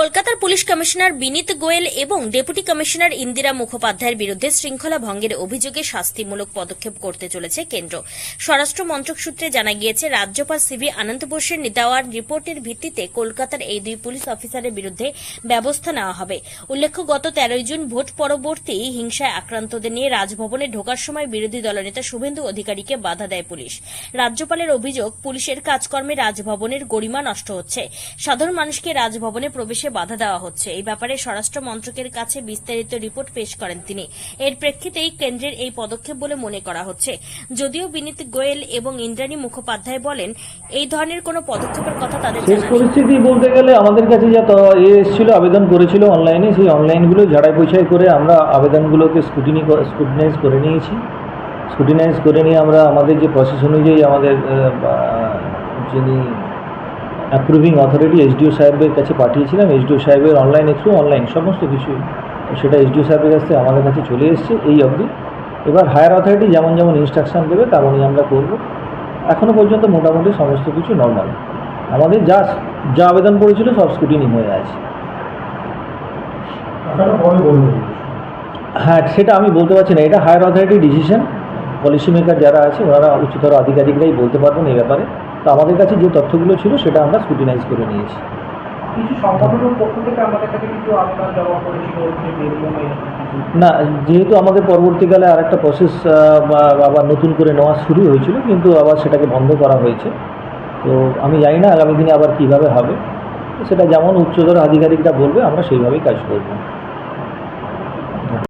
কলকাতার police commissioner বিনীত গোয়েল এবং deputy commissioner Indira মুখোপাধ্যায়ের বিরুদ্ধে শৃঙ্খলা ভঙ্গের অভিযোগে শাস্তিমূলক পদক্ষেপ করতে চলেছে কেন্দ্র। স্বরাষ্ট্র মন্ত্রক সূত্রে জানা গিয়েছে, রাজ্যপাল সিভি আনন্দ বোসের দেওয়ার রিপোর্টের ভিত্তিতে কলকাতার এই দুই পুলিশ অফিসারের বিরুদ্ধে ব্যবস্থা নেওয়া হবে। উল্লেখ্য, গত তেরোই জুন ভোট পরবর্তী হিংসায় আক্রান্তদের নিয়ে রাজভবনে ঢোকার সময় বিরোধী দলনেতা শুভেন্দু অধিকারীকে বাধা দেয় পুলিশ। রাজ্যপালের অভিযোগ, পুলিশের কাজকর্মে রাজভবনের গরিমা নষ্ট হচ্ছে। সাধারণ মানুষকে রাজভবনে প্রবেশে বাধা দেওয়া হচ্ছে। এই ব্যাপারে স্বরাষ্ট্র মন্ত্রকের কাছে বিস্তারিত রিপোর্ট পেশ করেন তিনি। এর প্রেক্ষিতেই কেন্দ্রের এই পদক্ষেপ বলে মনে করা হচ্ছে। যদিও বিনীত গোয়েল এবং ইন্দ্রাণী মুখোপাধ্যায় বলেন এই ধরনের কোনো পদক্ষেপের কথা তাদের শেষ পরিস্থিতি বলতে গেলে আমাদের কাছে যা এসেছিল আবেদন করেছিল অনলাইনে সেই অনলাইনগুলো ঝাড়াই পয়সাই করে আমরা আবেদনগুলোকে স্কুটিনি স্কুটিনাইজ করে নিয়েছি। স্কুটিনাইজ করে নিয়ে আমরা আমাদের যে প্রসেস অনুযায়ী আমাদের যিনি অ্যাপ্রুভিং অথরিটি এসডিও সাহেবের কাছে পাঠিয়েছিলাম। এসডিও সাহেবের অনলাইন থ্রু অনলাইন সমস্ত কিছু সেটা এসডিও সাহেবের কাছ থেকে আমাদের কাছে চলে এসছে এই অবধি। এবার হায়ার অথরিটি যেমন যেমন ইনস্ট্রাকশন দেবে তেমনই আমরা করব। এখনও পর্যন্ত মোটামুটি সমস্ত কিছু নর্মাল আমাদের যা যা আবেদন করেছিল সব স্কুটিনি হয়ে আছে। হ্যাঁ সেটা আমি বলতে পারছি না। এটা higher authority decision policy maker যারা আছে ওনারা উচ্চতর আধিকারিকরাই বলতে পারবেন এই ব্যাপারে। তো আমাদের কাছে যে তথ্যগুলো ছিল সেটা আমরা স্কুটিনাইজ করে নিয়েছি। না যেহেতু আমাদের পরবর্তীকালে আর একটা প্রসেস আবার নতুন করে নেওয়া শুরু হয়েছিল কিন্তু আবার সেটাকে বন্ধ করা হয়েছে। তো আমি জানি না আগামী দিনে আবার কীভাবে হবে। সেটা যেমন উচ্চতর আধিকারিকরা বলবে আমরা সেইভাবেই কাজ করব।